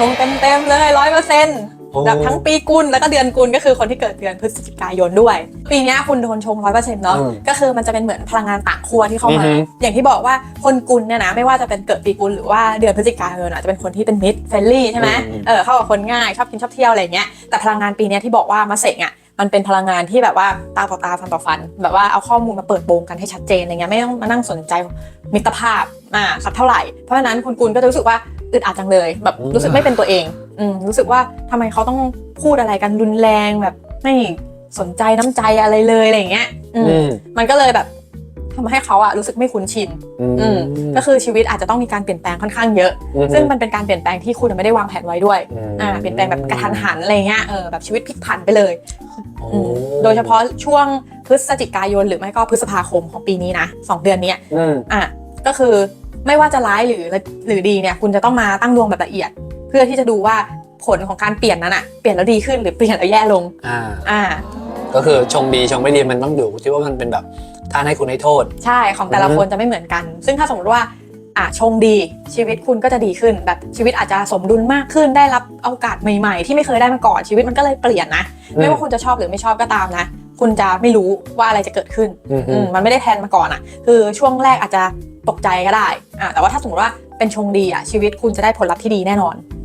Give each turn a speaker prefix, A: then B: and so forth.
A: ชงเต็มๆเลยร้อยเปอร์เซ็นต์
B: โอ้
A: แบบทั้งปีกุลแล้วก็เดือนกุลก็คือคนที่เกิดเดือนพฤศจิกายนด้วย ปีเนี้ยคุณโดนชงร้อยเปอร์เซ็นต์เนาะ
B: อืม
A: ก็คือมันจะเป็นเหมือนพลังงานต่างขั้วที่เข้ามา
B: อือฮึ
A: อย่างที่บอกว่าคนกุลเนี่ยนะไม่ว่าจะเป็นเกิดปีกุลหรือว่าเดือนพฤศจิกายนอาจจะเป็นคนที่เป็นมิตรเฟรนลี่ใช่ไหม
B: อืม
A: เออเข้ากับคนง่ายชอบกินชอบเที่ยวอะไรอย่างเงี้ยแต่พลังงานปีเนี้ยที่บอกว่ามาเสงอะมันเป็นพลังงานที่แบบว่าตาต่อตาฟันต่อฟัน แบบว่าเอาข้อมูลมาเปิดโปงกันให้ชัดเจนอะไรเงี้ยไม่ต้องมานั่งสนใจมิตรภาพอ่าสักเท่าไหร่เพราะฉะนั้นคุณกุลก็จะรู้สึกว่า อึดอัดจังเลย แบบรู้สึกไม่เป็นตัวเองอืมรู้สึกว่าทำไมเขาต้องพูดอะไรกันรุนแรงแบบไม่สนใจน้ำใจอะไรเลยอะไรอย่างเงี้ยอืม
B: อืม
A: มันก็เลยแบบทำให้เขาอะรู้สึกไม่คุ้นชินอืมก็คือชีวิตอาจจะต้องมีการเปลี่ยนแปลงค่อนข้างเยอะ ซึ่งมันเป็นการเปลี่ยนแปลงที่คุณไม่ได้วางแผนไว้ด้วยอ่าเปลี่ยนแปลงแบบกระทันหันอะไรเงี้ยเออแบบชีวิตพลิกผันไปเลย
B: โอ้
A: อืมโดยเฉพาะช่วงพฤศจิกายนหรือไม่ก็พฤษภาคมของปีนี้นะสองเดือนเนี้ย
B: อืม
A: อะก็คือ ไม่ว่าจะร้ายหรือหรือดีเนี่ยคุณจะต้องมาตั้งดวงแบบละเอียด เพื่อที่จะดูว่าผลของการเปลี่ยนนั้นอะเปลี่ยนแล้วดีขึ้นหรือเปลี่ยนแล้วแย่ลง
B: อ่า
A: อ่า
B: ก็คือชงดีชงไม่ดีมันต้องอยู่ที่ว่ามันเป็นแบบท่านให้คุณให้โทษ
A: ใช่ของแต่ละ
B: อือฮึ
A: คนจะไม่เหมือนกัน ซึ่งถ้าสมมติว่าอะชงดีชีวิตคุณก็จะดีขึ้น แบบชีวิตอาจจะสมดุลมากขึ้นได้รับโอกาสใหม่ๆ ที่ไม่เคยได้มาก่อนชีวิตมันก็เลยเปลี่ยนนะ ไม่ว่าคุณจะชอบหรือไม่ชอบก็ตามนะ คุณจะไม่รู้ว่าอะไรจะเกิดขึ้น
B: อืม
A: อืมมันไม่ได้แพลนมาก่อนอะ คือช่วงแรกอาจจะ ตกใจก็ได้อะแต่ว่าถ้าสมมติว่าเป็นชงดีอะชีวิตคุณจะได้ผลลัพธ์ที่ดีแน่นอน